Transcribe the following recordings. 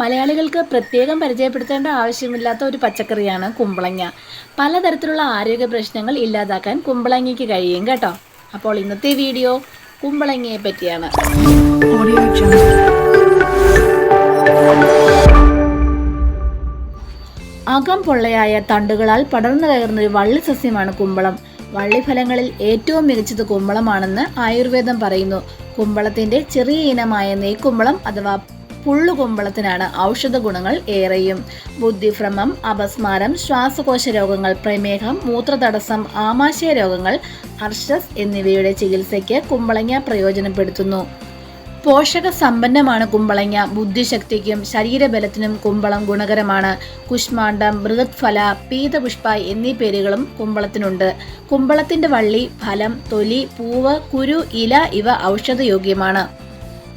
മലയാളികൾക്ക് പ്രത്യേകം പരിചയപ്പെടുത്തേണ്ട ആവശ്യമില്ലാത്ത ഒരു പച്ചക്കറിയാണ് കുമ്പളങ്ങ. പലതരത്തിലുള്ള ആരോഗ്യ പ്രശ്നങ്ങൾ ഇല്ലാതാക്കാൻ കുമ്പളങ്ങയ്ക്ക് കഴിയും കേട്ടോ. അപ്പോൾ ഇന്നത്തെ വീഡിയോ കുമ്പളങ്ങയെ പറ്റിയാണ്. അകം പൊള്ളയായ തണ്ടുകളാൽ പടർന്നു കയറുന്ന ഒരു വള്ളി സസ്യമാണ് കുമ്പളം. വള്ളി ഫലങ്ങളിൽ ഏറ്റവും മികച്ചത് കുമ്പളമാണെന്ന് ആയുർവേദം പറയുന്നു. കുമ്പളത്തിന്റെ ചെറിയ ഇനമായ നെയ്ക്കുമ്പളം അഥവാ പുള്ളുകുമ്പളത്തിനാണ് ഔഷധ ഗുണങ്ങൾ ഏറെയും. ബുദ്ധിഭ്രമം അപസ്മാരം ശ്വാസകോശ രോഗങ്ങൾ പ്രമേഹം മൂത്രതടസ്സം ആമാശയ രോഗങ്ങൾ അർഷസ് എന്നിവയുടെ ചികിത്സയ്ക്ക് കുമ്പളങ്ങ പ്രയോജനപ്പെടുത്തുന്നു. പോഷക സമ്പന്നമാണ് കുമ്പളങ്ങ. ബുദ്ധിശക്തിക്കും ശരീരബലത്തിനും കുമ്പളം ഗുണകരമാണ്. കുഷ്മാണ്ഡം മൃഗത്ഫല പീതപുഷ്പ എന്നീ പേരുകളും കുമ്പളത്തിനുണ്ട്. കുമ്പളത്തിന്റെ വള്ളി ഫലം തൊലി പൂവ് കുരു ഇല ഇവ ഔഷധയോഗ്യമാണ്.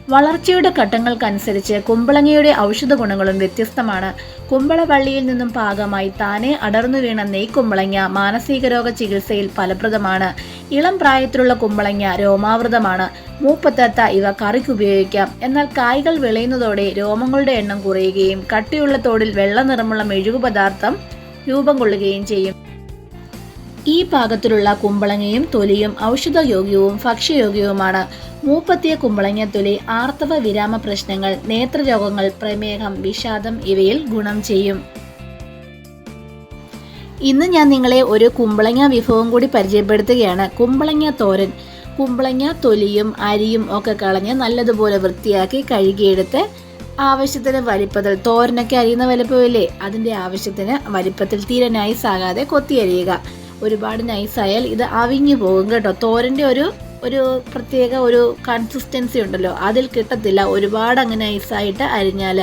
വളർച്ചയുടെ ഘട്ടങ്ങൾക്കനുസരിച്ച് കുമ്പളങ്ങയുടെ ഔഷധ ഗുണങ്ങളും വ്യത്യസ്തമാണ്. കുമ്പളവള്ളിയിൽ നിന്നും പാകമായി താനെ അടർന്നു വീണ നെയ്ക്കുമ്പളങ്ങ മാനസിക രോഗ ചികിത്സയിൽ ഫലപ്രദമാണ്. ഇളം പ്രായത്തിലുള്ള കുമ്പളങ്ങ രോമാവൃതമാണ്. മൂപ്പത്തത്ത ഇവ കറിക്ക് ഉപയോഗിക്കാം. എന്നാൽ കായ്കൾ വിളയുന്നതോടെ രോമങ്ങളുടെ എണ്ണം കുറയുകയും കട്ടിയുള്ള തോടിൽ വെള്ള നിറമുള്ള മെഴുകു പദാർത്ഥം രൂപം കൊള്ളുകയും ചെയ്യും. ഈ പാകത്തിലുള്ള കുമ്പളങ്ങയും തൊലിയും ഔഷധയോഗ്യവും ഭക്ഷ്യയോഗ്യവുമാണ്. മൂപ്പത്തിയ കുമ്പളങ്ങ തൊലി ആർത്തവ വിരാമ പ്രശ്നങ്ങൾ നേത്രരോഗങ്ങൾ പ്രമേഹം വിഷാദം ഇവയിൽ ഗുണം ചെയ്യും. ഇന്ന് ഞാൻ നിങ്ങളെ ഒരു കുമ്പളങ്ങ വിഭവം കൂടി പരിചയപ്പെടുത്തുകയാണ്. കുമ്പളങ്ങ തോരൻ. കുമ്പളങ്ങ തൊലിയും അരിയും ഒക്കെ കളഞ്ഞ് നല്ലതുപോലെ വൃത്തിയാക്കി കഴുകിയെടുത്ത് ആവശ്യത്തിന് വലിപ്പത്തിൽ തോരനൊക്കെ അരിയുന്ന വലിപ്പമില്ലേ? അതിന്റെ ആവശ്യത്തിന് വലിപ്പത്തിൽ തീരെ സാകാതെ കൊത്തിയരിയുക. ഒരുപാട് നൈസായാൽ ഇത് അവിഞ്ഞു പോകും കേട്ടോ. തോരന്റെ ഒരു ഒരു പ്രത്യേക ഒരു കൺസിസ്റ്റൻസി ഉണ്ടല്ലോ. അതിൽ കിട്ടത്തില്ല. ഒരുപാട് അങ്ങനെ നൈസായിട്ട് അരിഞ്ഞാൽ.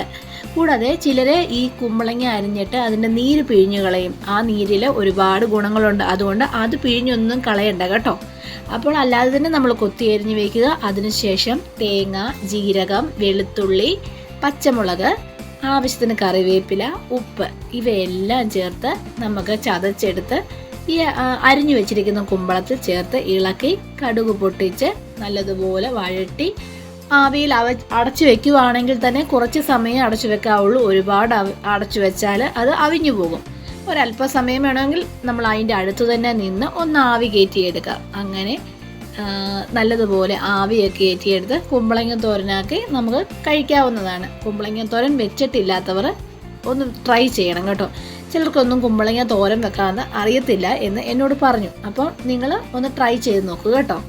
കൂടാതെ ചിലരെ ഈ കുമ്പളങ്ങ അരിഞ്ഞിട്ട് അതിന്റെ നീര് പിഴിഞ്ഞു കളയും. ആ നീരിൽ ഒരുപാട് ഗുണങ്ങളുണ്ട്. അതുകൊണ്ട് അത് പിഴിഞ്ഞൊന്നും കളയണ്ട കേട്ടോ. അപ്പോൾ അല്ലാതെ തന്നെ നമ്മൾ കൊത്തി അരിഞ്ഞു വയ്ക്കുക അതിനുശേഷം തേങ്ങ ജീരകം വെളുത്തുള്ളി പച്ചമുളക് ആവശ്യത്തിന് കറിവേപ്പില ഉപ്പ് ഇവയെല്ലാം ചേർത്ത് നമുക്ക് ചതച്ചെടുത്ത് ഈ അരിഞ്ഞു വെച്ചിരിക്കുന്ന കുമ്പളത്തിൽ ചേർത്ത് ഇളക്കി കടുക് പൊട്ടിച്ച് നല്ലതുപോലെ വഴട്ടി ആവിയിൽ അവ അടച്ചു വെക്കുവാണെങ്കിൽ തന്നെ കുറച്ച് സമയം അടച്ചു വെക്കാവുള്ളൂ. ഒരുപാട് അടച്ചു വെച്ചാൽ അത് അവിഞ്ഞു പോകും. ഒരല്പസമയം വേണമെങ്കിൽ നമ്മൾ അതിന്റെ അടുത്ത് തന്നെ നിന്ന് ഒന്ന് ആവി കയറ്റിയെടുക്കാം. അങ്ങനെ നല്ലതുപോലെ ആവിയൊക്കെ കയറ്റിയെടുത്ത് കുമ്പളങ്ങ തോരനാക്കി നമുക്ക് കഴിക്കാവുന്നതാണ്. കുമ്പളങ്ങ തോരൻ വെച്ചിട്ടില്ലാത്തവർ ഒന്ന് ട്രൈ ചെയ്യണം കേട്ടോ. ചിലർക്കൊന്നും കുമ്പളങ്ങ തോരൻ വെക്കാമെന്ന് അറിയത്തില്ല എന്ന് എന്നോട് പറഞ്ഞു. അപ്പോൾ നിങ്ങൾ ഒന്ന് ട്രൈ ചെയ്ത് നോക്കുക കേട്ടോ.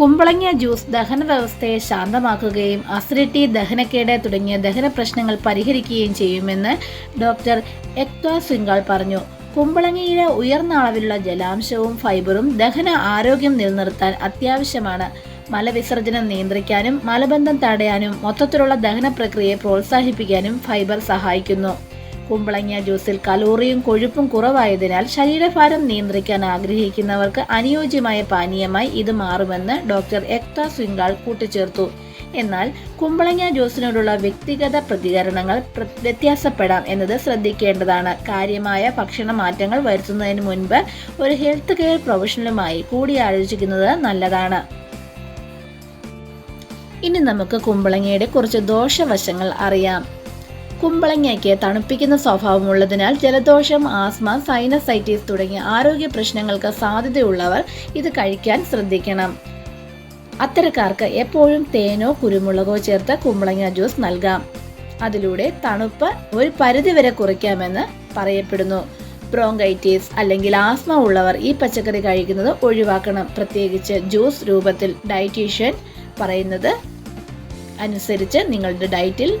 കുമ്പളങ്ങ ജ്യൂസ് ദഹന വ്യവസ്ഥയെ ശാന്തമാക്കുകയും അസിഡിറ്റി ദഹനക്കേട് തുടങ്ങിയ ദഹന പ്രശ്നങ്ങൾ പരിഹരിക്കുകയും ചെയ്യുമെന്ന് ഡോക്ടർ എക്വാ സിംഗാൾ പറഞ്ഞു. കുമ്പളങ്ങയിലെ ഉയർന്ന അളവിലുള്ള ജലാംശവും ഫൈബറും ദഹന ആരോഗ്യം നിലനിർത്താൻ അത്യാവശ്യമാണ്. മലവിസർജനം നിയന്ത്രിക്കാനും മലബന്ധം തടയാനും മൊത്തത്തിലുള്ള ദഹന പ്രക്രിയയെ പ്രോത്സാഹിപ്പിക്കാനും ഫൈബർ സഹായിക്കുന്നു. കുമ്പളങ്ങ ജ്യൂസിൽ കലോറിയും കൊഴുപ്പും കുറവായതിനാൽ ശരീരഭാരം നിയന്ത്രിക്കാൻ ആഗ്രഹിക്കുന്നവർക്ക് അനുയോജ്യമായ പാനീയമായി ഇത് മാറുമെന്ന് ഡോക്ടർ എക്ത സിംഗാൾ കൂട്ടിച്ചേർത്തു. എന്നാൽ കുമ്പളങ്ങ ജ്യൂസിനോടുള്ള വ്യക്തിഗത പ്രതികരണങ്ങൾ പ്ര- വ്യത്യാസപ്പെടാം എന്നത് ശ്രദ്ധിക്കേണ്ടതാണ്. കാര്യമായ ഭക്ഷണ മാറ്റങ്ങൾ വരുത്തുന്നതിന് മുൻപ് ഒരു ഹെൽത്ത് കെയർ പ്രൊഫഷണലുമായി കൂടിയാലോചിക്കുന്നത് നല്ലതാണ്. ഇനി നമുക്ക് കുമ്പളങ്ങയുടെ കുറച്ച് ദോഷവശങ്ങൾ അറിയാം. കുമ്പളങ്ങയ്ക്ക് തണുപ്പിക്കുന്ന സ്വഭാവമുള്ളതിനാൽ ജലദോഷം ആസ്മ സൈനസൈറ്റിസ് തുടങ്ങിയ ആരോഗ്യ പ്രശ്നങ്ങൾക്ക് സാധ്യതയുള്ളവർ ഇത് കഴിക്കാൻ ശ്രദ്ധിക്കണം. അത്തരക്കാർക്ക് എപ്പോഴും തേനോ കുരുമുളകോ ചേർത്ത കുമ്പളങ്ങ ജ്യൂസ് നൽകാം. അതിലൂടെ തണുപ്പ് ഒരു പരിധിവരെ കുറയ്ക്കാമെന്ന് പറയപ്പെടുന്നു. ബ്രോങ്കൈറ്റീസ് അല്ലെങ്കിൽ ആസ്മ ഉള്ളവർ ഈ പച്ചക്കറി കഴിക്കുന്നത് ഒഴിവാക്കണം. പ്രത്യേകിച്ച് ജ്യൂസ് രൂപത്തിൽ ഡയറ്റീഷ്യൻ പറയുന്നത് അനുസരിച്ച് നിങ്ങളുടെ ഡയറ്റിൽ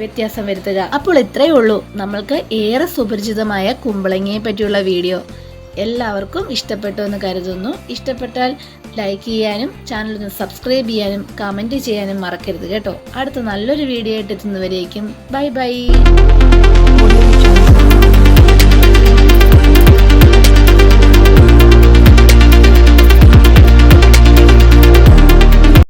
വ്യത്യാസം വരുത്തുക. അപ്പോൾ ഇത്രയേ ഉള്ളൂ. നമ്മൾക്ക് ഏറെ സുപരിചിതമായ കുമ്പളങ്ങയെ പറ്റിയുള്ള വീഡിയോ. എല്ലാവർക്കും ഇഷ്ടപ്പെട്ടു എന്ന് കരുതുന്നു. ഇഷ്ടപ്പെട്ടാൽ ലൈക്ക് ചെയ്യാനും ചാനൽ ഒന്ന് സബ്സ്ക്രൈബ് ചെയ്യാനും കമന്റ് ചെയ്യാനും മറക്കരുത് കേട്ടോ. അടുത്ത നല്ലൊരു വീഡിയോ ആയിട്ട് എത്തുന്നവരേക്കും. Bye bye.